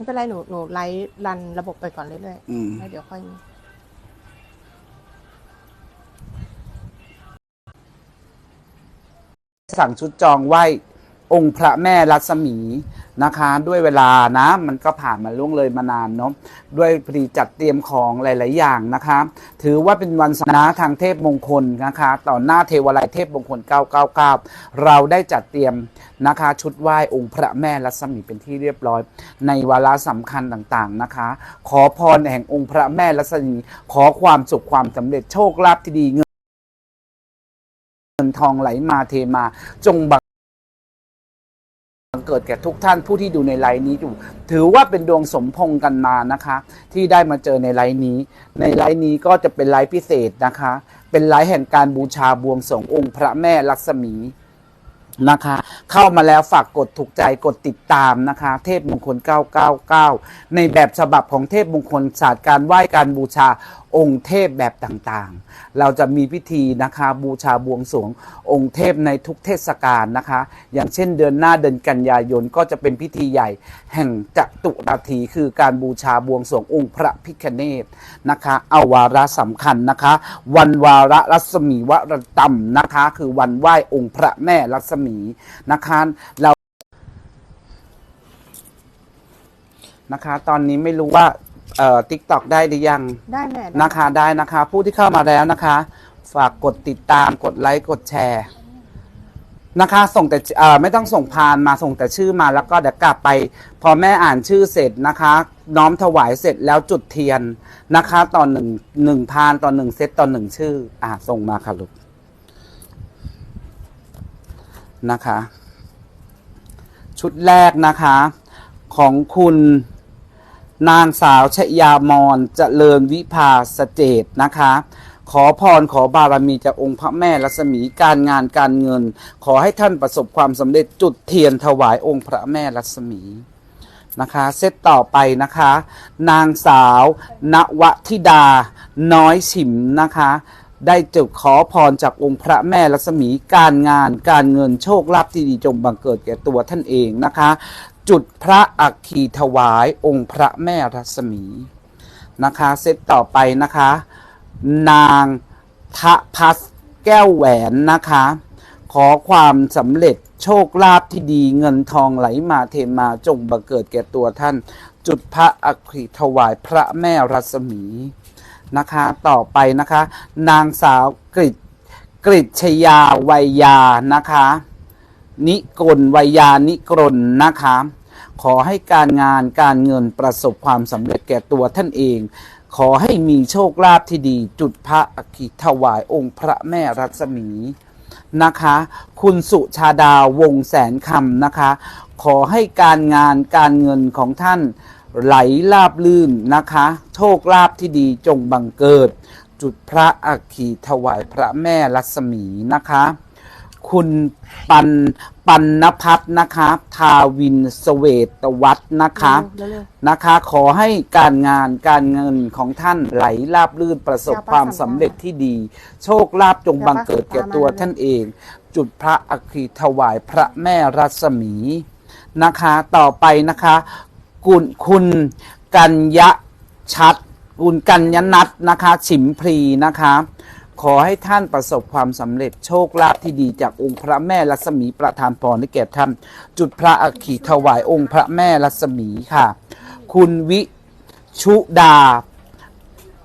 ไม่เป็นไรหนูหนูไลฟ์รันระบบไปก่อนเรื่อยอืม ๆแล้วเดี๋ยวค่อยสั่งชุดจองไหว้ องค์พระแม่รัศมีนะคะ ด้วยเวลานะ มันก็ผ่านมาล่วงเลยมานานเนาะด้วยพอดีจัดเตรียมของหลาย ๆ อย่างนะคะ ถือว่าเป็นวันสนะทางเทพมงคลนะคะ ต่อหน้าเทวาลัยเทพมงคล 999 เราได้จัดเตรียมนะคะ ชุดไหว้องค์พระแม่รัศมีเป็นที่เรียบร้อย ในวาระสำคัญต่าง ๆ นะคะ ขอพรแห่งองค์พระแม่รัศมีขอความสุขความสำเร็จโชคลาภที่ดีเงินเงินทองไหลมาเทมาจงบั งเกิดแก่ทุกท่านผู้ที่ดูในไลน์นี้อยู่ ถือว่าเป็นดวงสมพงกันมานะคะ ที่ได้มาเจอในไลน์นี้ ในไลน์นี้ก็จะเป็นไลน์พิเศษนะคะ เป็นไลน์แห่งการบูชาบวงสรวงองค์พระแม่ลักษมีนะคะ เข้ามาแล้วฝากกดถูกใจกดติดตามนะคะ เทพมงคล 999 ในแบบฉบับของเทพมงคลศาสตร์การไหว้การบูชา องค์เทพแบบต่างๆ เราจะมีพิธีนะคะบูชาบวงสรวงองค์เทพในทุกเทศกาลนะคะ อย่างเช่นเดือนหน้าเดือนกันยายนก็จะเป็นพิธีใหญ่ แห่งจัตุราธีคือการบูชาบวงสรวงองค์พระพิคเนตนะคะเอาวาระสำคัญนะคะ วันวาระรัศมีวรตัมนะคะ คือวันไหว้องค์พระแม่รัศมีนะคะเรานะคะ ตอนนี้ไม่รู้ว่า เอ่อทิกตอกได้หรือยังได้แม่ได้นะคะได้นะคะ ผู้ที่เข้ามาแล้วนะคะ ฝากกดติดตามกดไลค์กดแชร์นะคะ ส่งแต่เอ่อไม่ต้องส่งพานมาส่งแต่ชื่อมาแล้วก็เดี๋ยวกลับไป พอแม่อ่านชื่อเสร็จนะคะ น้อมถวายเสร็จแล้วจุดเทียนนะคะ ต่อหนึ่งหนึ่งพานต่อหนึ่งเซตต่อหนึ่งชื่อ อ่าส่งมาค่ะลูกนะคะ ชุดแรกนะคะ ของคุณ นางสาวชยามอนเจริญวิภาสเจตนะคะ ขอพรขอบารมีจากองค์พระแม่รัศมีการงานการเงิน ขอให้ท่านประสบความสำเร็จจุดเทียนถวายองค์พระแม่รัศมีนะคะเซตต่อไปนะคะ นางสาวนวธิดา น้อยฉิมนะคะ ได้จุดขอพรจากองค์พระแม่รัศมีการงานการเงินโชคลาภที่ดีจงบังเกิดแก่ตัวท่านเองนะคะ จุดพระอัคคีถวายองค์พระแม่รัศมีนะคะเซตต่อไปนะคะ นางทะพัสแก้วแหวนนะคะ ขอความสำเร็จโชคลาภที่ดีเงินทองไหลมาเทมาจงบังเกิดแก่ตัวท่าน จุดพระอัคคีถวายพระแม่รัศมีนะคะต่อไปนะคะ นางสาวกริกริชยาวัยยานะคะ นิกลวัยานิกรนนะคะขอให้การงานการเงินประสบความสำเร็จแก่ตัวท่านเอง ขอให้มีโชคลาภที่ดี จุดพระอัคคีถวายองค์พระแม่รัศมีนะคะ คุณสุชาดาวงแสนคำนะคะ ขอให้การงานการเงินของท่านไหลลาบลื่นนะคะ โชคลาภที่ดีจงบังเกิด จุดพระอัคคีถวายพระแม่รัศมีนะคะ คุณปันปันนพัฒน์นะคะ ทาวินสเวตวัฒน์นะคะ เร็ว นะคะ ขอให้การงานการเงินของท่านไหลราบลื่นประสบความสำเร็จที่ดี โชคลาภจงบังเกิดแก่ตัวท่านเอง จุดพระอัคคีถวายพระแม่รัศมีนะคะ ต่อไปนะคะ คุณคุณกัญญชัด คุณกัญญนัทนะคะ ฉิมพรีนะคะ ขอให้ท่านประสบความสำเร็จโชคลาภที่ดีจากองค์พระแม่รัศมีประทานพรให้แก่ท่านจุดพระอัคคีถวายองค์พระแม่รัศมีค่ะ คุณวิชุดา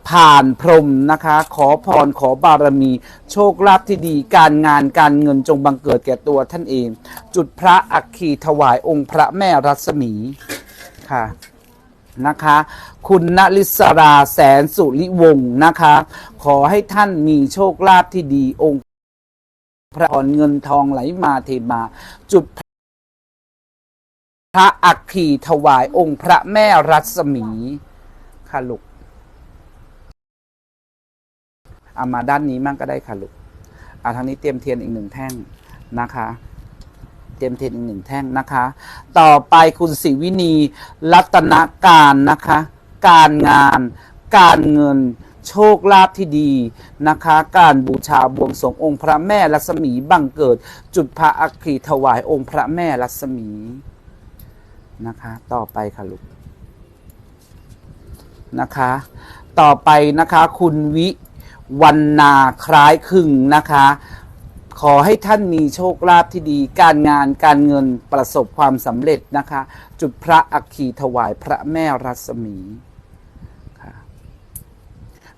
ผ่านพรมนะคะ ขอพรขอบารมี โชคลาภที่ดีการงานการเงินจงบังเกิดแก่ตัวท่านเอง จุดพระอัคคีถวายองค์พระแม่รัศมีค่ะ นะคะ คุณนลิศราแสนสุริวงศ์นะคะ ขอให้ท่านมีโชคลาภที่ดีองค์ พระอ่อนเงินทองไหลมาเทมา จุดพระอัคคีถวายองค์พระแม่รัศมีค่ะลูกเอามาด้านนี้มั่งก็ได้ค่ะลูกเอาทางนี้เตรียมเทียนอีกหนึ่งแท่งนะคะ เตรียมเทนอีกหนึ่งแท่งนะคะ ต่อไปคุณศิวินีรัตนการนะคะ การงาน การเงิน โชคลาภที่ดีนะคะ การบูชาบวงสรวงองค์พระแม่รัศมีบังเกิด จุดพระอัคคีถวายองค์พระแม่รัศมีนะคะ ต่อไปค่ะลูกนะคะ ต่อไปนะคะคุณวิวันนาคล้ายคึงนะคะ ขอให้ท่านมีโชคลาภที่ดี การงานการเงินประสบความสำเร็จนะคะ จุดพระอัคคีถวายพระแม่รัศมีค่ะ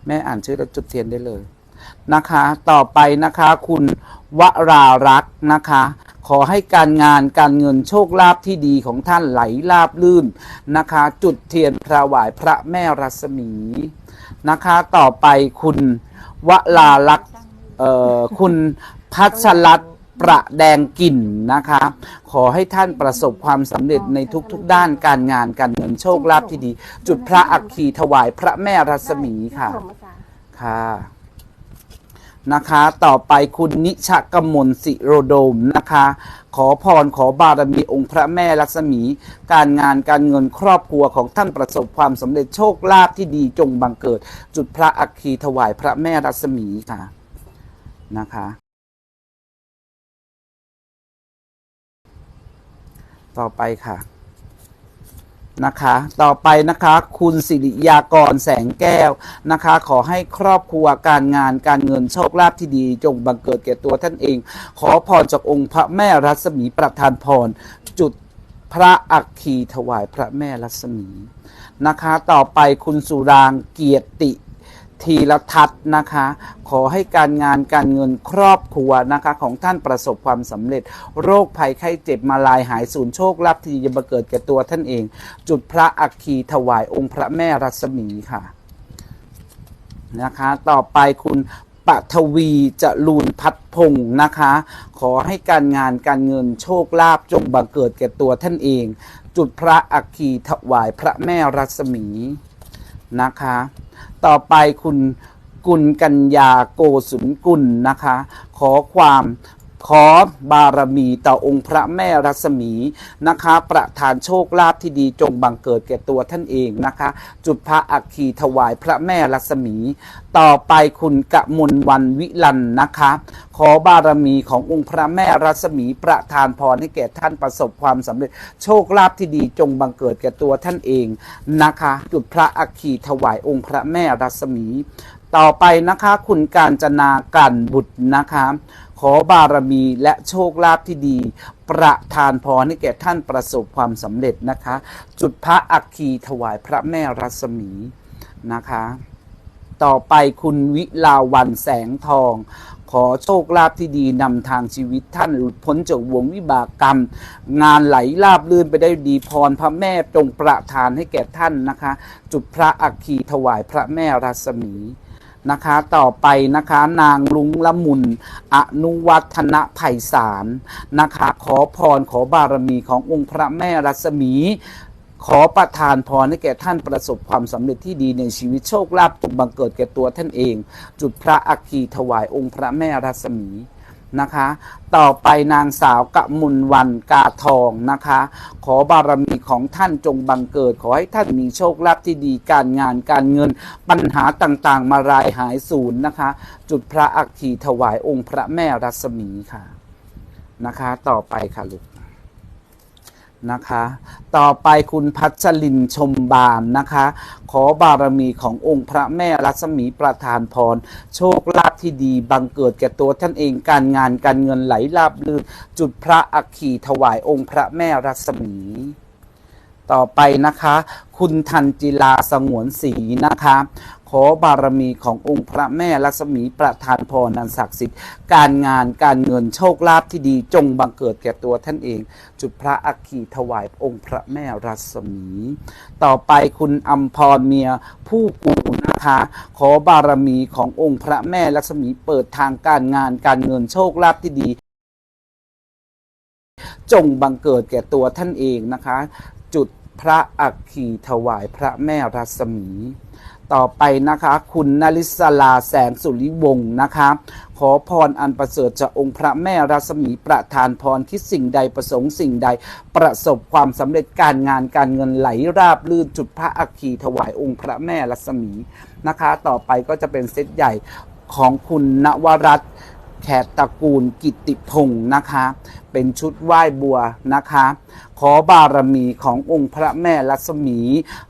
แม่อ่านชื่อแล้วจุดเทียนได้เลยนะคะ ต่อไปนะคะคุณวรารักษ์นะคะ ขอให้การงานการเงินโชคลาภที่ดีของท่านไหลลาบลื่นนะคะ จุดเทียนถวายพระแม่รัศมีนะคะ ต่อไปคุณวลาลักษ์คุณ พัชรัตน์ประแดงกลิ่นนะคะ ขอให้ท่านประสบความสำเร็จในทุกๆด้านการงานการเงินโชคลาภที่ดี จุดพระอัคคีถวายพระแม่รัศมีค่ะค่ะนะคะต่อไปคุณนิชกมลสิโรโดมนะคะ ขอพรขอบารมีองค์พระแม่รัศมี การงานการเงินครอบครัวของท่านประสบความสำเร็จโชคลาภที่ดีจงบังเกิด จุดพระอัคคีถวายพระแม่รัศมีค่ะนะคะ ต่อไปค่ะ นะคะ ต่อไปนะคะคุณสิริยากรแสงแก้วนะคะ ขอให้ครอบครัวการงานการเงินโชคลาภที่ดี จงบังเกิดแก่ตัวท่านเอง ขอพรจากองค์พระแม่รัศมีประทานพร จุดพระอัคคีถวายพระแม่รัศมีนะคะ ต่อไปคุณสุรางเกียรติ ทีรทัศน์นะคะ ขอให้การงานการเงินครอบครัวนะคะของท่านประสบความสำเร็จ โรคภัยไข้เจ็บมาลายหายสูญโชคลาภที่จะมาเกิดแก่ตัวท่านเอง จุดพระอัคคีถวายองค์พระแม่รัศมีค่ะนะคะ ต่อไปคุณปทวีจรูนพัฒพงศ์นะคะ ขอให้การงานการเงินโชคลาภจงบังเกิดแก่ตัวท่านเอง จุดพระอัคคีถวายพระแม่รัศมีนะคะ ต่อไปคุณกุลกัญญาโกสุนกุลนะคะ ขอความ ขอบารมีต่อองค์พระแม่รัศมีนะคะ ประทานโชคลาภที่ดีจงบังเกิดแก่ตัวท่านเองนะคะ จุดพระอัคคีถวายพระแม่รัศมี ต่อไปคุณกะมลวันวิลันนะคะ ขอบารมีขององค์พระแม่รัศมีประทานพรให้แก่ท่านประสบความสำเร็จ โชคลาภที่ดีจงบังเกิดแก่ตัวท่านเองนะคะ จุดพระอัคคีถวายองค์พระแม่รัศมี ต่อไปนะคะ คุณการจนากันบุตรนะคะ ขอบารมีและโชคลาภที่ดี ประทานพรให้แก่ท่านประสบความสำเร็จนะคะ จุดพระอัคคีถวายพระแม่รัศมีนะคะ ต่อไปคุณวิลาวันแสงทอง ขอโชคลาภที่ดีนำทางชีวิตท่านหลุดพ้นจากวงวิบากกรรม งานไหลลาบลื่นไปได้ดีพรพระแม่จงประทานให้แก่ท่านนะคะ จุดพระอัคคีถวายพระแม่รัศมี นะคะ ต่อไปนะคะนางลุงละมุน อนุวัฒนไพศาลนะคะ ขอพรขอบารมีขององค์พระแม่รัศมี ขอประทานพรให้แก่ท่านประสบความสำเร็จที่ดีในชีวิตโชคลาภจงบังเกิดแก่ตัวท่านเอง จุดพระอัคคีถวายองค์พระแม่รัศมี นะคะ ต่อไปนางสาวกะมุลวันกาทองนะคะ ขอบารมีของท่านจงบังเกิด ขอให้ท่านมีโชคลาภที่ดีการงานการเงินปัญหาต่างๆ มารายหายสูญนะคะ จุดพระอัคคีถวายองค์พระแม่รัศมีค่ะนะคะ ต่อไปค่ะลูก นะคะ ต่อไปคุณพัชรินชมบานนะคะ ขอบารมีขององค์พระแม่รัศมีประทานพร โชคลาภที่ดีบังเกิดแก่ตัวท่านเองการงานการเงินไหลลาบลื่นจุดพระอัคคีถวายองค์พระแม่รัศมี ต่อไปนะคะ คุณทันจิลาสงวนศรีนะคะ ขอบารมีขององค์พระแม่รัศมีประทานพรนันศักดิ์สิทธิ์ การงานการเงินโชคลาภที่ดีจงบังเกิดแก่ตัวท่านเอง จุดพระอัคคีถวายองค์พระแม่รัศมี ต่อไปคุณอัมพรเมียผู้กูนะคะขอบารมีขององค์พระแม่รัศมีเปิดทางการงานการเงินโชคลาภที่ดี จงบังเกิดแก่ตัวท่านเองนะคะ จุดพระอัคคีถวายพระแม่รัศมี ต่อไปนะคะ คุณนริศลาแสงสุริวงศ์นะคะ ขอพรอันประเสริฐจากองค์พระแม่รัศมีประทานพรที่สิ่งใดประสงค์สิ่งใด ประสบความสำเร็จการงานการเงินไหลราบลื่นจุดพระอัคคีถวายองค์พระแม่รัศมีนะคะ ต่อไปก็จะเป็นเซตใหญ่ของคุณนวรัตน์ แขกตระกูลกิตติพงศ์นะคะ เป็นชุดไหว้บัวนะคะ ขอบารมีขององค์พระแม่ลัศมี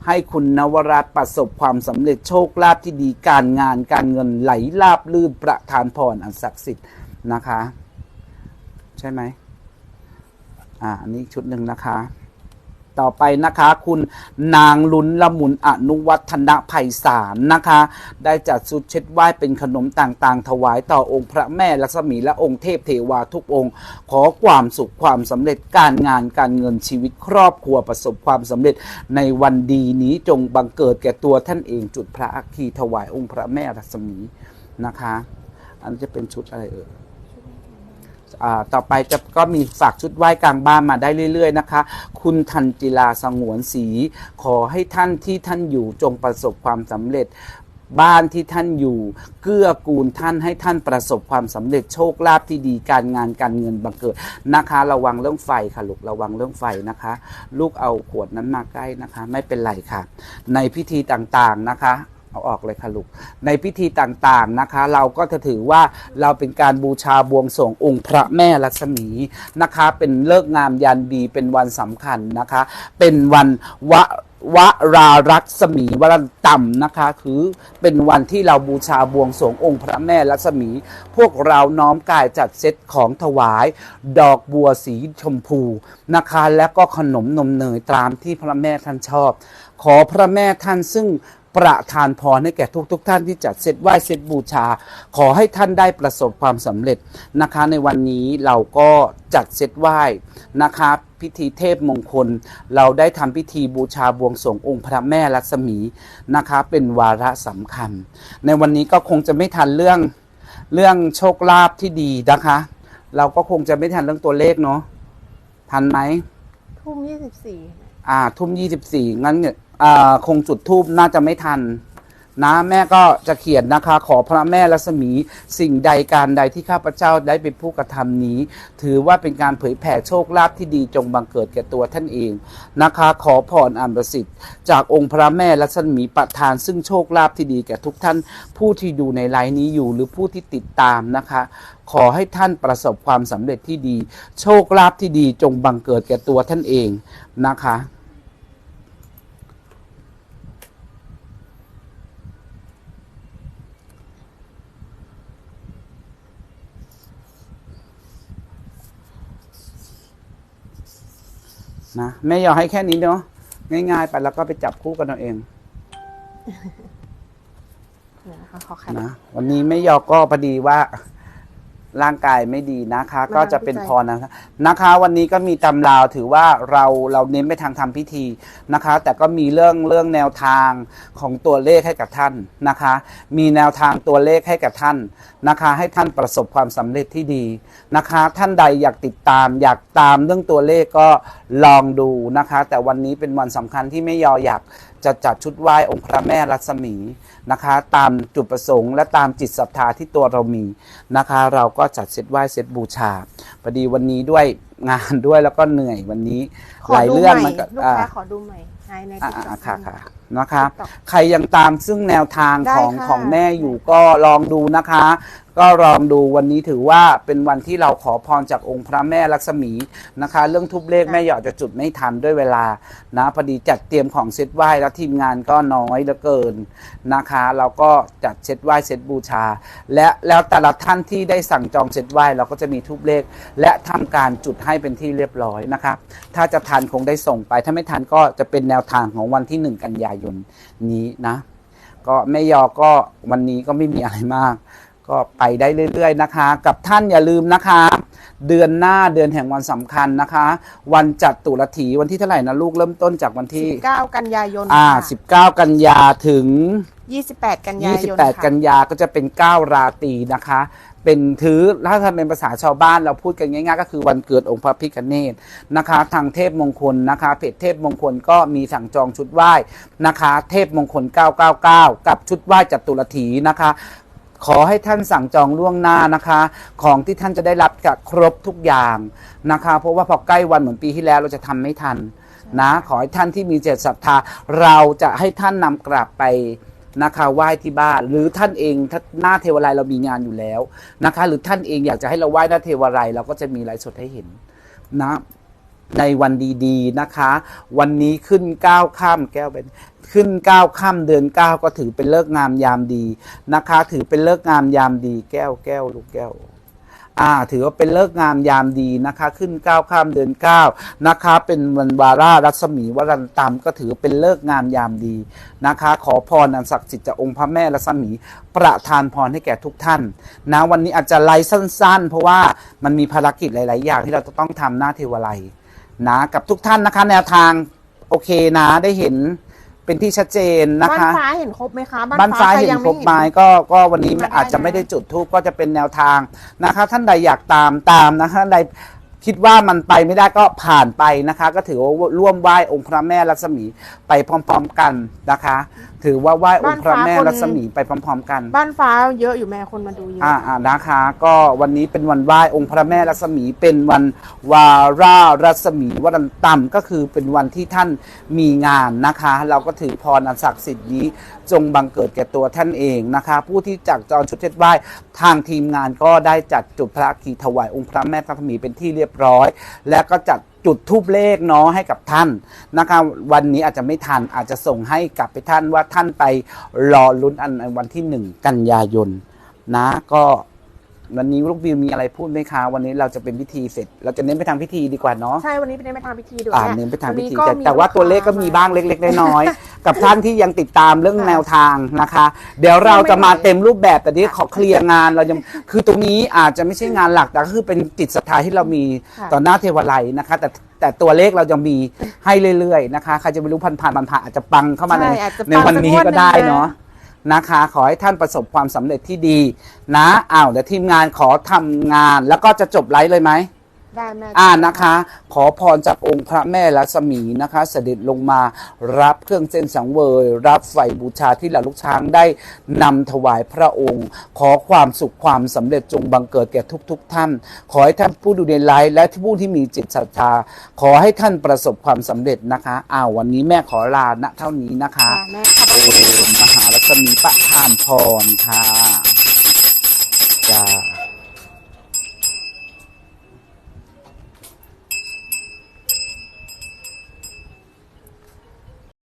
ให้คุณนวรัตประสบความสำเร็จโชคลาภที่ดีการงานการเงินไหลลาบลื่นประทานพรอันศักดิ์สิทธิ์นะคะ ใช่ไหมอ่าอันนี้ชุดหนึ่งนะคะ ต่อไปนะคะ คุณนางลุนละมุนอนุวัฒนภัยสารนะคะ ได้จัดชุดเช็ดไหว้เป็นขนมต่างๆ ถวายต่อองค์พระแม่ลักษมีและองค์เทพเทวาทุกองค์ ขอความสุขความสำเร็จการงานการเงินชีวิตครอบครัวประสบความสำเร็จในวันดีนี้จงบังเกิดแก่ตัวท่านเองจุดพระอัคคีถวายองค์พระแม่ลักษมีนะคะ อันจะเป็นชุดอะไรเอ่ย ต่อไปจะก็มีฝากชุดไหว้กลางบ้านมาได้เรื่อย ๆ นะคะ คุณทันจิลาสงวนศรีขอให้ท่านที่ท่านอยู่จงประสบความสำเร็จบ้านที่ท่านอยู่เกื้อกูลท่านให้ท่านประสบความสำเร็จโชคลาภที่ดีการงานการเงินบังเกิดนะคะ ระวังเรื่องไฟค่ะลูกระวังเรื่องไฟนะคะ ลูกเอาขวดนั้นมาใกล้นะคะ ไม่เป็นไรค่ะ ในพิธีต่างๆนะคะ เอาออกเลยค่ะลูก ในพิธีต่างๆนะคะ เราก็จะถือว่าเราเป็นการบูชาบวงสรวงองค์พระแม่ลักษมีนะคะ เป็นเลิกงามยันดีเป็นวันสำคัญนะคะ เป็นวันวะวรารักษมีวันต่ำนะคะ คือเป็นวันที่เราบูชาบวงสรวงองค์พระแม่ลักษมี พวกเราน้อมกายจัดเซตของถวาย ดอกบัวสีชมพูนะคะ และก็ขนมนมเนยตามที่พระแม่ท่านชอบ ขอพระแม่ท่านซึ่ง ประทานพรให้แก่ทุกๆทท่านที่จัดเซตไหว้เซตบูชา ขอให้ท่านได้ประสบความสำเร็จนะคะ ในวันนี้เราก็จัดเซตไหว้นะคะพิธีเทพมงคล เราได้ทำพิธีบูชาบวงสรวงองค์พระแม่ลักษมีนะคะ เป็นวาระสำคัญ ในวันนี้ก็คงจะไม่ทันเรื่องเรื่องโชคลาภที่ดีนะคะ เราก็คงจะไม่ทันเรื่องตัวเลขเนาะทันไหมทุ่มยี่สิบสี่ อ่า ทุ่มยี่สิบสี่งั้นเนี่ยอ่าคงจุดทูบน่าจะไม่ทัน นะแม่ก็จะเขียนนะคะ ขอพระแม่รัศมีสิ่งใดการใดที่ข้าพเจ้าได้เป็นผู้กระทำนี้ ถือว่าเป็นการเผยแผ่โชคลาภที่ดีจงบังเกิดแก่ตัวท่านเองนะคะ ขอพรอันประสิทธิ์ จากองค์พระแม่รัศมีประทาน ซึ่งโชคลาภที่ดีแก่ทุกท่าน ผู้ที่ดูในไลน์นี้อยู่หรือผู้ที่ติดตามนะคะ ขอให้ท่านประสบความสำเร็จที่ดี โชคลาภที่ดีจงบังเกิดแก่ตัวท่านเองนะคะ นะแม่ยอให้แค่นี้เนาะง่ายๆไปแล้วก็ไปจับคู่กันเอาเองเดี๋ยวนะคะขอแคปนะวันนี้แม่ยอก็พอดีว่า ร่างกายไม่ดีนะคะมาก็จะเป็นพรนะคะนะคะ วันนี้ก็มีตำราวถือว่าเราเราเน้นไปทางทำพิธีนะคะ แต่ก็มีเรื่องเรื่องแนวทางของตัวเลขให้กับท่านนะคะ มีแนวทางตัวเลขให้กับท่านนะคะ ให้ท่านประสบความสำเร็จที่ดีนะคะ ท่านใดอยากติดตาม อยากตามเรื่องตัวเลขก็ลองดูนะคะ แต่วันนี้เป็นวันสำคัญที่แม่ยออยาก จะจัดชุดไหว้องค์พระแม่รัศมีนะคะ ตามจุดประสงค์และตามจิตศรัทธาที่ตัวเรามีนะคะ เราก็จัดเซตไหว้เซตบูชาพอดีวันนี้ด้วยงานด้วยแล้วก็เหนื่อยวันนี้ขหลายดูเรื่องใหมันก็ลูกอ่าค้าขอดูใหม่ในในอ่าติ๊กต็อ่าอกค่ะค่ะนะคะ TikTok ใครยังตามซึ่งแนวทางได้ของค่ะของแม่อยู่ก็ลองดูนะคะ ก็ลองดูวันนี้ถือว่าเป็นวันที่เราขอพรจากองค์พระแม่ลักษมีนะคะ เรื่องทุบเลขแม่หยอดจะจุดไม่ทันด้วยเวลานะพอดีจัดเตรียมของเซตไหว้แล้วทีมงานก็น้อยเหลือเกินนะคะ เราก็จัดเซตไหว้เซตบูชา และแล้วแต่ละท่านที่ได้สั่งจองเซตไหว้เราก็จะมีทุบเลข และทำการจุดให้เป็นที่เรียบร้อยนะครับถ้าจะทันคงได้ส่งไป ถ้าไม่ทันก็จะเป็นแนวทางของวันที่หนึ่งกันยายนนี้นะ ก็แม่ยอก็วันนี้ก็ไม่มีอะไรมาก ก็ไปได้เรื่อย ๆ นะคะ กับท่านอย่าลืมนะคะ เดือนหน้าเดือนแห่งวันสำคัญนะคะ วันจัดตุรถีวันที่เท่าไหร่นะลูกเริ่มต้นจากวันที่เก้ากันยายนอ่า19 กันยาถึงยี่สิบแปดกันยายน28 กันยาก็จะเป็น 9 ราตรีนะคะ เป็นถือถ้าทำเป็นภาษาชาวบ้านเราพูดกันง่าย ๆ ก็คือวันเกิดองค์พระพิฆเนศนะคะ ทางเทพมงคลนะคะเพจเทพมงคลก็มีสั่งจองชุดไหว้นะคะ เทพมงคล 999 กับชุดไหว้จัตุรถีนะคะ ขอให้ท่านสั่งจองล่วงหน้านะคะ ของที่ท่านจะได้รับกับครบทุกอย่างนะคะ เพราะว่าพอใกล้วันเหมือนปีที่แล้วเราจะทำไม่ทันนะขอให้ท่านที่มีเจตศรัทธา เราจะให้ท่านนำกลับไปนะคะไหว้ที่บ้าน หรือท่านเองถ้าหน้าเทวไลยเรามีงานอยู่แล้วนะคะ หรือท่านเองอยากจะให้เราไหว้หน้าเทวไลยเราก็จะมีไลฟ์สดให้เห็นนะ ในวันดีๆนะคะ วันนี้ขึ้น9ก้าค่ำแก้วเป็นขึ้น9ก้าค่ำเดือน9ก็ถือเป็นเลิกงามยามดีนะคะ ถือเป็นเลิกงามยามดี แก้วแก้วลูกแก้วอ่าถือว่าเป็นเลิกงามยามดีนะคะ ขึ้น9ก้าค่ำเดือน9นะคะ เป็นวันวารารัศมีวรันตามก็ถือเป็นเลิกงามยามดีนะคะ ขอพรอันศักดิ์สิทธิ์จากองค์พระแม่รัศมีประทานพรให้แก่ทุกท่านนะวันนี้อาจจะไลฟ์สั้น ๆ เพราะว่ามันมีภารกิจหลาย ๆ อย่างที่เราจะต้องทำหน้าเทวไลย นะกับทุกท่านนะคะ แนวทางโอเคนะได้เห็นเป็นที่ชัดเจนนะบ้านคะ ฟ้าเห็นครบไหมคะบ้านฟ้าใครเห็นยังครบไม่ไหมก็ก็วันนี้มาได้อาจจะนะไม่ได้จุดทูปก็จะเป็นแนวทางนะคะ ท่านใดอยากตามตามนะคะท่านใดคิดว่ามันไปไม่ได้ก็ผ่านไปนะคะ ก็ถือว่าร่วมไหว้องค์พระแม่รัศมีไปพร้อม ๆ กันนะคะถือว่าไหว้องค์พระแม่รัศมีไปพร้อม ๆ กัน บ้านฟ้าเยอะอยู่แม่คนมาดูเยอะอ่าอ่านะคะ ก็วันนี้เป็นวันไหว้องค์พระแม่รัศมีเป็นวันวารารัศมีวันต่ำก็คือเป็นวันที่ท่านมีงานนะคะ เราก็ถือพรอันศักดิ์สิทธิ์นี้ จงบังเกิดแก่ตัวท่านเองนะคะ ผู้ที่จักจองชุดเทศไหว้ทางทีมงานก็ได้จัดจุดพระกีถวายองค์พระแม่รัศมีเป็นที่เรียบร้อย และก็จัด จุดทูบเลขเนาะให้กับท่านนะคะวันนี้อาจจะไม่ทันอาจจะส่งให้กลับไปท่านว่าท่านไปรอลุ้นอันอันวันที่หนึ่งกันยายนนะก็ วันนี้ลูกวิวมีอะไรพูดไหมคะ วันนี้เราจะเป็นพิธีเสร็จ เราจะเน้นไปทางพิธีดีกว่าเนาะใช่วันนี้เป็นไปทำพิธีด้วยอ่าแม่เน้นไปทางพิธีก็แต่มีแต่ว่าตัวเลขก็มีบ้างเล็กๆน้อยๆกับท่านที่ยังติดตามเรื่องแนวทางนะคะ เดี๋ยวเราจะมาเต็มรูปแบบแต่นี้ขอเคลียร์งานเรายังคือตรงนี้อาจจะไม่ใช่งานหลักแต่ก็คือเป็นจิตศรัทธาที่เรามีค่ะต่อหน้าเทวไลยนะคะ แต่แต่ตัวเลขเราจะมีให้เรื่อยๆนะคะใครจะไม่รู้พันผ่านพันผ่านอาจจะปังเข้ามาในใช่อาจจะในวันนี้ปังสักงวดก็ได้หนึ่งนะเนาะ นะคะ ขอให้ท่านประสบความสำเร็จที่ดีนะอ้าวเดี๋ยวทีมงานขอทำงานแล้วก็จะจบไลฟ์เลยไหม ได้แม่ อ่านะคะ ขอพรจากองค์พระแม่รัศมีนะคะ เสด็จลงมารับเครื่องเส้นสังเวย รับไฟบูชาที่เหล่าลูกช้างได้นำถวายพระองค์ ขอความสุขความสำเร็จจงบังเกิดแก่ทุกๆท่าน ขอให้ท่านผู้ดูในไลฟ์และผู้ที่มีจิตศรัทธาขอให้ท่านประสบความสำเร็จนะคะอ้าววันนี้แม่ขอลาณเท่านี้นะคะค่ะแม่ขอบโอคุณมมหารัศมีประทานพรค่ะจ้า